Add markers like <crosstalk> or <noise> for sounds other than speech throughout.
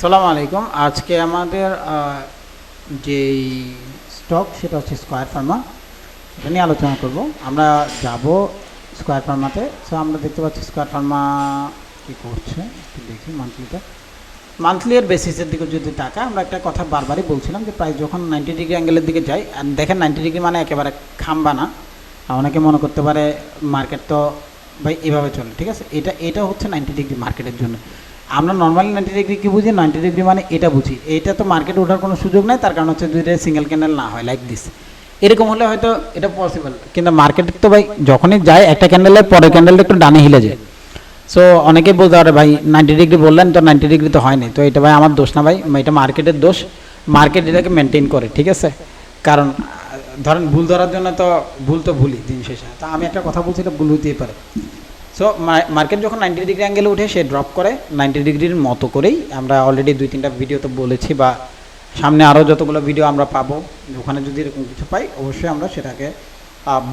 সালাম আলাইকুম। আজকে আমাদের যেই স্টক, সেটা হচ্ছে স্কোয়ার ফার্মা। এটা নিয়ে আলোচনা করব। আমরা যাব স্কোয়ার ফার্মাতে। সো আমরা দেখতে পাচ্ছি স্কোয়ার ফার্মা কী করছে? একটু দেখি মান্থলিতে মান্থলি এর বেসিসের দিকে যদি টাকা আমরা একটা কথা বারবারই বলছিলাম যে প্রায় যখন নাইনটি ডিগ্রি অ্যাঙ্গেলের দিকে যাই আর দেখেন নাইনটি ডিগ্রি মানে একেবারে খাম্বা না। অনেকে মনে করতে পারে মার্কেট তো ভাই এভাবে চলে, ঠিক আছে? এটা এটা হচ্ছে নাইনটি ডিগ্রি মার্কেটের জন্য। আমরা নর্মালি নাইনটি ডিগ্রি কী বুঝি? নাইনটি ডিগ্রি মানে এটা বুঝি। এটা তো মার্কেটে ওঠার কোনো সুযোগ নাই, তার কারণ হচ্ছে দুইটা সিঙ্গেল ক্যান্ডেল না হয় লাইক দিস এরকম হলে হয়তো এটা পসিবল কিন্তু মার্কেটে তো ভাই যখনই যায়, একটা ক্যান্ডেলের পরের ক্যান্ডেলটা একটু ডানে হিলে যায়। সো অনেকে বলতে পারে, ভাই নাইনটি ডিগ্রি বললেন, তো নাইনটি ডিগ্রি তো হয়নি তো এটা ভাই আমার দোষ না ভাই, এটা মার্কেটের দোষ। মার্কেট এটাকে মেনটেন করে, ঠিক আছে? কারণ, ধরেন ভুল ধরার জন্য তো ভুল তো ভুলই দিন শেষে। তা আমি একটা কথা বলছি, এটা ভুল হতেই পারে। সো মার্কেট যখন নাইনটি ডিগ্রি অ্যাঙ্গেলে উঠে, সে ড্রপ করে নাইনটি ডিগ্রির মতো করেই আমরা অলরেডি দুই তিনটা ভিডিও তো বলেছি বা সামনে আরও যতগুলো ভিডিও আমরা পাবো, ওখানে যদি এরকম কিছু পাই, অবশ্যই আমরা সেটাকে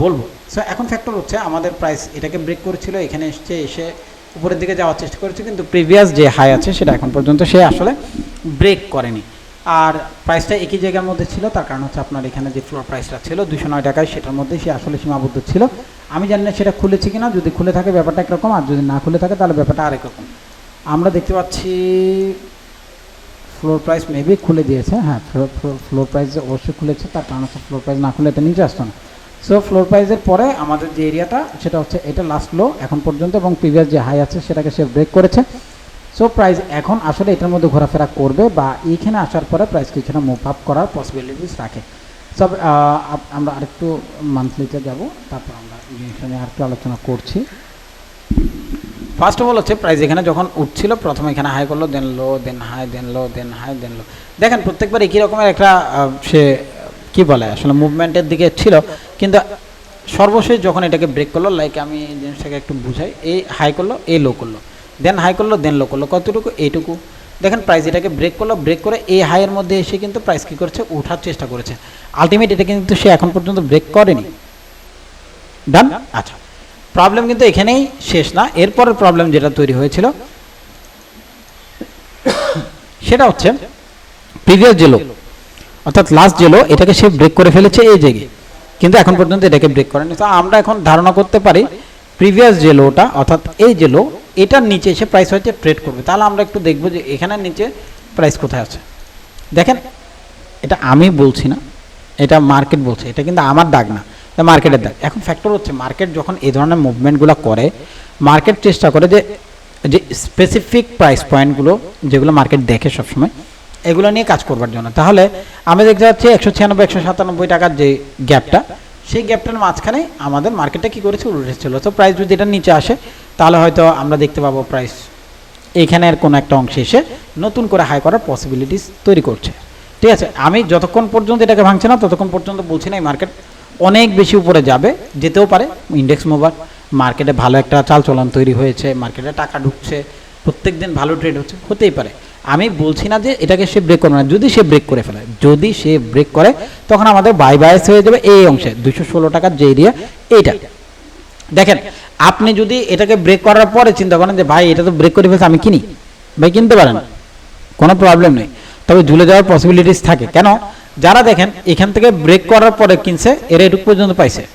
বলব। সো এখন ফ্যাক্টর হচ্ছে আমাদের প্রাইস এটাকে ব্রেক করেছিল, এখানে এসছে, এসে উপরের দিকে যাওয়ার চেষ্টা করেছে, কিন্তু প্রিভিয়াস যে হাই আছে, সেটা এখন পর্যন্ত সে আসলে ব্রেক করেনি। আর প্রাইসটা একই জায়গার মধ্যে ছিল, তার কারণ হচ্ছে আপনার এখানে যে ফ্লোর প্রাইসটা ছিল দুশো নয় টাকায় সেটার মধ্যেই সে আসলে সীমাবদ্ধ ছিল। আমি জানি না সেটা খুলেছে কিনা, যদি খুলে থাকে ব্যাপারটা একরকম, আর যদি না খুলে থাকে তাহলে ব্যাপারটা আরেক রকম। আমরা দেখতে পাচ্ছি ফ্লোর প্রাইস মেবি খুলে দিয়েছে হ্যাঁ ফ্লোর প্রাইস অবশ্যই খুলেছে, তার কারণ হচ্ছে ফ্লোর প্রাইস না খুলে এটা নিচে আসতো না সো ফ্লোর প্রাইসের পরে আমাদের যে এরিয়াটা সেটা হচ্ছে এটা লাস্ট লো এখন পর্যন্ত এবং প্রিভিয়াস যে হাই আছে, সেটাকে সে ব্রেক করেছে। সো প্রাইস এখন আসলে এটার মধ্যে ঘোরাফেরা করবে বা এইখানে আসার পরে প্রাইস কিছুটা মুভ আপ করার পসিবিলিটিস রাখে। সব আমরা আরেকটু মান্থলিতে যাব, তারপর আমরা জিনিসটা নিয়ে আরেকটু আলোচনা করছি। ফার্স্ট অফ অল হচ্ছে প্রাইস এখানে যখন উঠছিল, প্রথমে এখানে হাই করল দেন লো দেন হাই দেন লো দেন হাই দেন লো দেখেন, প্রত্যেকবার একই রকমের একটা সে, কি বলে, আসলে মুভমেন্টের দিকে ছিল। কিন্তু সর্বশেষ যখন এটাকে ব্রেক করল লাইক আমি জিনিসটাকে একটু বুঝাই, এই হাই করল, এই লো করল। দেন হাই করল দেন লো করল। কতটুকু? এইটুকু। দেখেন প্রাইস এটাকে ব্রেক করল ব্রেক করে এই হাইয়ের মধ্যে এসে কিন্তু প্রাইস কী করছে? ওঠার চেষ্টা করেছে। আলটিমেট এটা কিন্তু সে এখন পর্যন্ত ব্রেক করেনি। ডান আচ্ছা। প্রবলেম কিন্তু এখানেই শেষ না। এরপরের প্রবলেম যেটা তৈরি হয়েছিল, সেটা হচ্ছে প্রিভিয়াস জেলো অর্থাৎ লাস্ট জেলো এটাকে সে ব্রেক করে ফেলেছে এই জায়গায় কিন্তু এখন পর্যন্ত এটাকে ব্রেক করেনি। তো আমরা এখন ধারণা করতে পারি প্রিভিয়াস যে লোটা অর্থাৎ এই যে লো এটার নিচে এসে প্রাইস হয়তো ট্রেড করবে। তাহলে আমরা একটু দেখব যে এখানের নিচে প্রাইস কোথায় আছে। দেখেন, এটা আমি বলছি না, এটা মার্কেট বলছে, এটা কিন্তু আমার দাগ না, এটা মার্কেটের দাগ। এখন ফ্যাক্টর হচ্ছে মার্কেট যখন এই ধরনের মুভমেন্টগুলো করে মার্কেট চেষ্টা করে যে যে স্পেসিফিক প্রাইস পয়েন্টগুলো যেগুলো মার্কেট দেখে সবসময়, এগুলো নিয়ে কাজ করবার জন্য। তাহলে আমি দেখতে পাচ্ছি একশো ছিয়ানব্বই, একশো সাতানব্বই টাকার যে গ্যাপটা সেই গ্যাপটার মাঝখানে আমাদের মার্কেটটা কী করেছে? উঠেছিল তো প্রাইস যদি এটা নিচে আসে তাহলে হয়তো আমরা দেখতে পাবো প্রাইস এইখানের কোনো একটা অংশে এসে নতুন করে হাই করার পসিবিলিটিস তৈরি করছে। ঠিক আছে? আমি যতক্ষণ পর্যন্ত এটাকে ভাঙছে না, ততক্ষণ পর্যন্ত বলছি না এই মার্কেট অনেক বেশি উপরে যাবে, যেতেও পারে। ইন্ডেক্স মোভার মার্কেটে ভালো একটা চালচলন তৈরি হয়েছে মার্কেটে টাকা ঢুকছে, প্রত্যেক দিন ভালো ট্রেড হচ্ছে, হতেই পারে। আমি বলছি না যে এটাকে সে ব্রেক করবে না। যদি সে ব্রেক করে ফেলে, যদি সে ব্রেক করে, তখন আমাদের বাই বায়াস হয়ে যাবে এই অংশে। দুশো ষোলো টাকার যে এরিয়া এইটা। দেখেন আপনি যদি এটাকে ব্রেক করার পরে চিন্তা করেন যে, ভাই, এটা তো ব্রেক করে ফেলছে, আমি কিনি? ভাই, কিনতে পারেন। কোনো প্রবলেম নেই। তবে ঝুলে যাওয়ার পসিবিলিটিস থাকে। কেন? যারা দেখেন, এখান থেকে ব্রেক করার পরে কিনছে, এরা এটুকু পর্যন্ত পাইছে।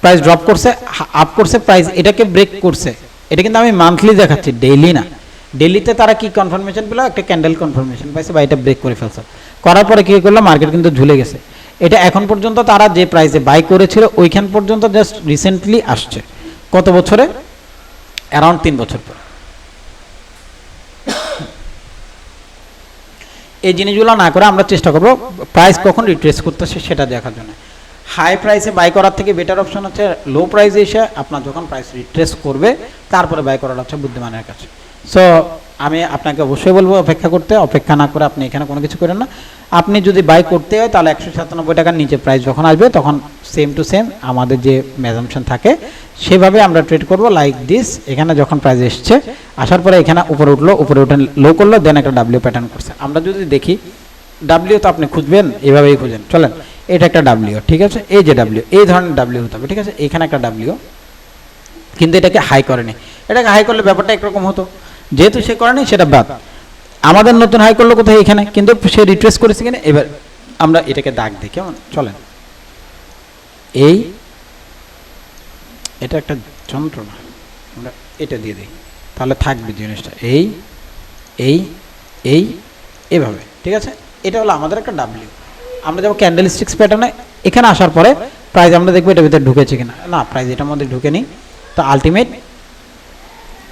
প্রাইস ড্রপ করছে আপ করছে প্রাইস এটাকে ব্রেক করছে। এটা কিন্তু আমি মান্থলি দেখাচ্ছি ডেইলি না। ডেইলিতে তারা কি কনফার্মেশন পেল? একটা ক্যান্ডেল কনফার্মেশন পাইছে বা এটা ব্রেক করে ফেলছে। করার পরে কী করল? মার্কেট কিন্তু ঝুলে গেছে। এটা এখন পর্যন্ত তারা যে প্রাইসে বাই করেছিল, ওইখান পর্যন্ত জাস্ট রিসেন্টলি আসছে। কত বছরে? অ্যারাউন্ড তিন বছর পর। এই জিনিসগুলো না করে আমরা চেষ্টা করব প্রাইস কখন রিট্রেস করতেছে সেটা দেখার জন্য। হাই প্রাইসে বাই করার থেকে বেটার অপশন হচ্ছে লো প্রাইসে এসে আপনার যখন প্রাইস রিট্রেস করবে, তারপরে বাই করার হচ্ছে বুদ্ধিমানের কাছে। সো আমি আপনাকে অবশ্যই বলব অপেক্ষা করতে, অপেক্ষা না করে আপনি এখানে কোনো কিছু করেন না। আপনি যদি বাই করতে হয় তাহলে একশো সাতানব্বই টাকার নিচে প্রাইস যখন আসবে তখন সেম টু সেম আমাদের যে মেজামশন থাকে, সেভাবে আমরা ট্রেড করব লাইক দিস এখানে যখন প্রাইস এসছে, আসার পরে এখানে উপরে উঠল, উপরে উঠে লো করল দেন একটা ডাব্লিউ প্যাটার্ন করছে। আমরা যদি দেখি ডাব্লিউ তো আপনি খুঁজবেন, এভাবেই খুঁজেন, চলেন। এটা একটা ডাব্লিউ ঠিক আছে? এই যে ডাব্লিউ এই ধরনের ডাব্লিউ হতে হবে, ঠিক আছে? এখানে একটা ডাব্লিউ কিন্তু এটাকে হাই করেনি। এটাকে হাই করলে ব্যাপারটা একরকম হতো। যেহেতু সে করেনি, সেটা বাদ। আমাদের নতুন হাই করল কোথায়? এখানে। কিন্তু সে রিট্রেস করেছে কিনা? এবার আমরা এটাকে দাগ দিই, কেমন? চলেন। এই, এটা একটা যন্ত্রণা। আমরা এটা দিয়ে দিই। তাহলে থাকবে জিনিসটা। এই এই এই, এভাবে। ঠিক আছে? এটা হলো আমাদের একটা ডাব্লিউ আমরা যাব ক্যান্ডেল স্টিক্স প্যাটার্নে এখানে আসার পরে প্রাইজ আমরা দেখব এটার ভিতরে ঢুকেছে কিনা। না প্রাইজ এটার মধ্যে ঢুকেনি তো আলটিমেট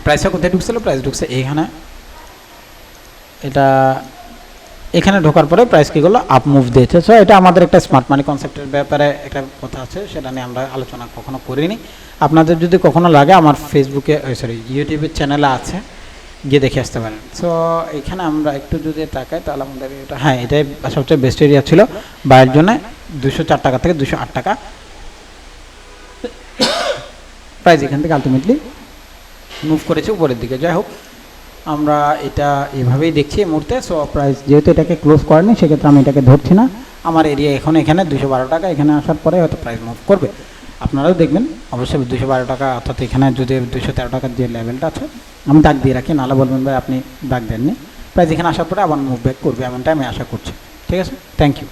প্রাইসটা কোথায় ঢুকছিল? প্রাইস ঢুকছে এইখানে। এটা এখানে ঢোকার পরে প্রাইস কী করল? আপ মুভ দিয়েছে। সো এটা আমাদের একটা স্মার্ট মানি কনসেপ্টের ব্যাপারে একটা কথা আছে, সেটা নিয়ে আমরা আলোচনা কখনো করিনি। আপনাদের যদি কখনো লাগে, আমার ফেসবুকে সরি ইউটিউবের চ্যানেলে আছে, গিয়ে দেখে আসতে পারেন। সো এখানে আমরা একটু যদি তাকাই, তাহলে আমাদের এটা হ্যাঁ এটাই সবচেয়ে বেস্ট এরিয়া ছিল বাইরের জন্য, দুশো চার টাকা থেকে দুশো আট টাকা। <coughs> প্রাইস এখান থেকে আলটিমেটলি মুভ করেছে উপরের দিকে। যাই হোক আমরা এটা এভাবেই দেখছি মুহূর্তে। সো প্রাইস যেহেতু এটাকে ক্লোজ করেনি সেক্ষেত্রে আমি এটাকে ধরছি না। আমার এরিয়া এখন এখানে দুশো বারো টাকা, এখানে আসার পরে হয়তো প্রাইস মুভ করবে। আপনারাও দেখবেন, অবশ্যই দুশো বারো টাকা, অর্থাৎ এখানে যদি দুশো তেরো টাকার যে লেভেলটা আছে, আমি দাগ দিয়ে রাখি, নাহলে বলবেন, ভাই, আপনি দাগ দেননি। প্রাইস এখানে আসার পরে আবার মুভ ব্যাক করবে এমনটা আমি আশা করছি। ঠিক আছে? Thank you